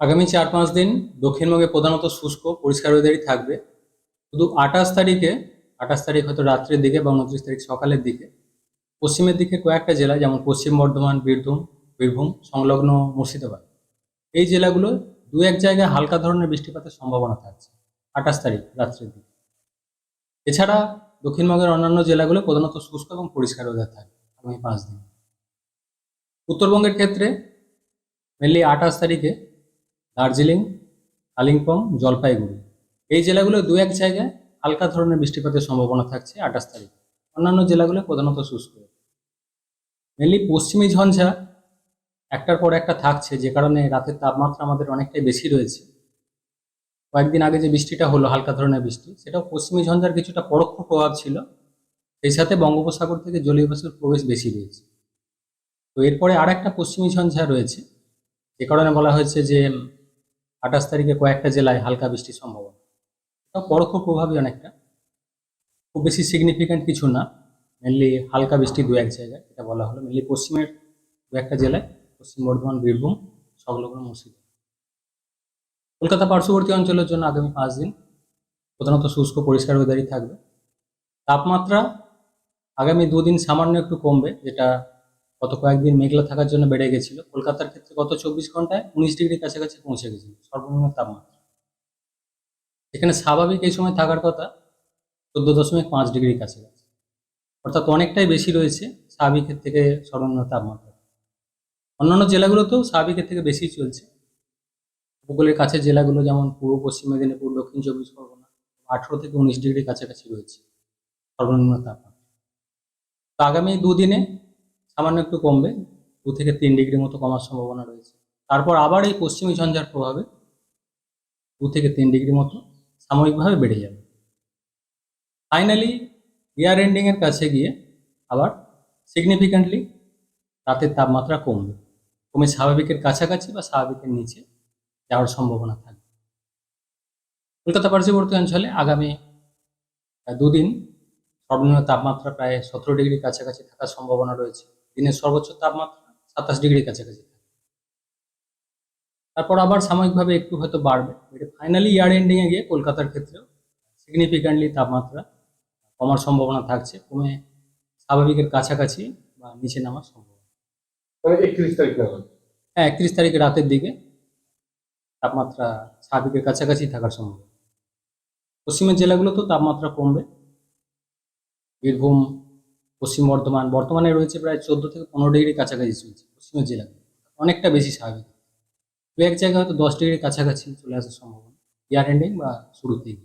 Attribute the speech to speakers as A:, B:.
A: আগামী চার পাঁচ দিন দক্ষিণবঙ্গে প্রধানত শুষ্ক, পরিষ্কার ওয়েদারই থাকবে। শুধু আঠাশ তারিখে, আঠাশ তারিখ হয়তো রাত্রের দিকে বা উনত্রিশ তারিখ সকালের দিকে। পশ্চিমের দিকে কয়েকটা জেলা, যেমন পশ্চিম বর্ধমান, বীরভূম বীরভূম, সংলগ্ন মুর্শিদাবাদ। এই জেলাগুলো দু এক জায়গায় হালকা ধরনের বৃষ্টিপাতের সম্ভাবনা থাকছে, আঠাশ তারিখ রাত্রের দিকে। এছাড়া দক্ষিণবঙ্গের অন্যান্য জেলাগুলো প্রধানত শুষ্ক এবং পরিষ্কার ওয়েদার থাকবে আগামী পাঁচ দিন। উত্তরবঙ্গের ক্ষেত্রে মেনলি আঠাশ তারিখে দার্জিলিং কালিম্পং জলপাইগুড়ি। এই জেলাগুলো দু এক জায়গায় হালকা ধরনের বৃষ্টিপাতের সম্ভাবনা থাকছে আঠাশ তারিখ। অন্যান্য জেলাগুলো প্রধানত শুষ্ক। মেনলি পশ্চিমী ঝঞ্ঝা একটার পর একটা থাকছে, যে কারণে রাতের তাপমাত্রা আমাদের অনেকটাই বেশি রয়েছে। কয়েকদিন আগে যে বৃষ্টিটা হলো, হালকা ধরনের বৃষ্টি, সেটাও পশ্চিমী ঝঞ্ঝার কিছুটা পরোক্ষ প্রভাব ছিল। সেই সাথে বঙ্গোপসাগর থেকে জলীয় প্রবেশ বেশি রয়েছে। তো এরপরে আর একটা পশ্চিমী ঝঞ্ঝা রয়েছে, যে কারণে বলা হয়েছে যে আঠাশ তারিখে কয়েকটা জেলায় হালকা বৃষ্টির সম্ভাবনা। এটা পরোক্ষ প্রভাবই অনেকটা। খুব বেশি সিগনিফিক্যান্ট কিছু না। মেনলি হালকা বৃষ্টি দু এক জায়গায়, এটা বলা হলো। মেনলি পশ্চিমের দু একটা জেলায়, পশ্চিম বর্ধমান, বীরভূম, সংলগ্ন মুর্শিদাবাদ। কলকাতা পার্শ্ববর্তী অঞ্চলের জন্য আগামী পাঁচ দিন প্রধানত শুষ্ক পরিষ্কার ওয়েদারই থাকবে। তাপমাত্রা আগামী দুদিন সামান্য একটু কমবে, যেটা গত কয়েকদিন মেঘলা থাকার জন্য বেড়ে গেছিল। কলকাতার ক্ষেত্রে গত চব্বিশ ঘন্টায় উনিশ ডিগ্রি কাছাকাছি পৌঁছে গেছিল, সর্বনিম্ন তাপমাত্রা। এখানে স্বাভাবিক এই সময় থাকার কথা চোদ্দ দশমিক পাঁচ ডিগ্রি কাছাকাছি। অর্থাৎ অনেকটাই বেশি রয়েছে স্বাভাবিকের থেকে সর্বনিম্ন তাপমাত্রা। অন্যান্য জেলাগুলোতেও স্বাভাবিকের থেকে বেশি চলছে। উপকূলের কাছে জেলাগুলো যেমন পূর্ব, পশ্চিম মেদিনীপুর, দক্ষিণ চব্বিশ পরগনা, আঠেরো থেকে উনিশ ডিগ্রি কাছাকাছি রয়েছে সর্বনিম্ন তাপমাত্রা। তো আগামী দুদিনে সামান্য একটু কমবে, দু থেকে তিন ডিগ্রি মতো কমার সম্ভাবনা রয়েছে। তারপর আবার এই পশ্চিমী ঝঞ্ঝার প্রভাবে দু থেকে তিন ডিগ্রি মতো সাময়িকভাবে বেড়ে যাবে। ফাইনালি ইয়ার এন্ডিং এর কাছে গিয়ে আবার সিগনিফিক্যান্টলি রাতের তাপমাত্রা কমবে। কমে স্বাভাবিকের কাছাকাছি বা স্বাভাবিকের নিচে যাওয়ার সম্ভাবনা থাকবে। কলকাতা পার্শ্ববর্তী অঞ্চলে আগামী দুদিন সর্বনিম্ন তাপমাত্রা প্রায় সতেরো ডিগ্রি কাছাকাছি থাকার সম্ভাবনা রয়েছে। দিনের সর্বোচ্চ তাপমাত্রা সাতাশ ডিগ্রি কাছাকাছি তারপর আবার সাময়িকভাবে একটু হয়তো বাড়বে। এটা ফাইনালি ইয়ার এন্ডিং এ গিয়ে কলকাতার ক্ষেত্রেও সিগনিফিক্যান্টলি তাপমাত্রা কমার সম্ভাবনা থাকছে কমে স্বাভাবিকের কাছাকাছি বা নিচে নামার সম্ভাবনা।
B: একত্রিশ তারিখ
A: হ্যাঁ একত্রিশ তারিখ রাতের দিকে তাপমাত্রা স্বাভাবিকের কাছাকাছি থাকার সম্ভাবনা। পশ্চিমের জেলাগুলোতেও তাপমাত্রা কমবে। বীরভূম পশ্চিম বর্ধমান বর্তমানে রয়েছে প্রায় চোদ্দ থেকে পনেরো ডিগ্রি কাছাকাছি চলছে, পশ্চিমের জেলা অনেকটা বেশি স্বাভাবিক। দু এক জায়গায় হয়তো দশ ডিগ্রির কাছাকাছি চলে আসার সম্ভাবনা, ইয়ার এন্ডিং বা শুরুতেই।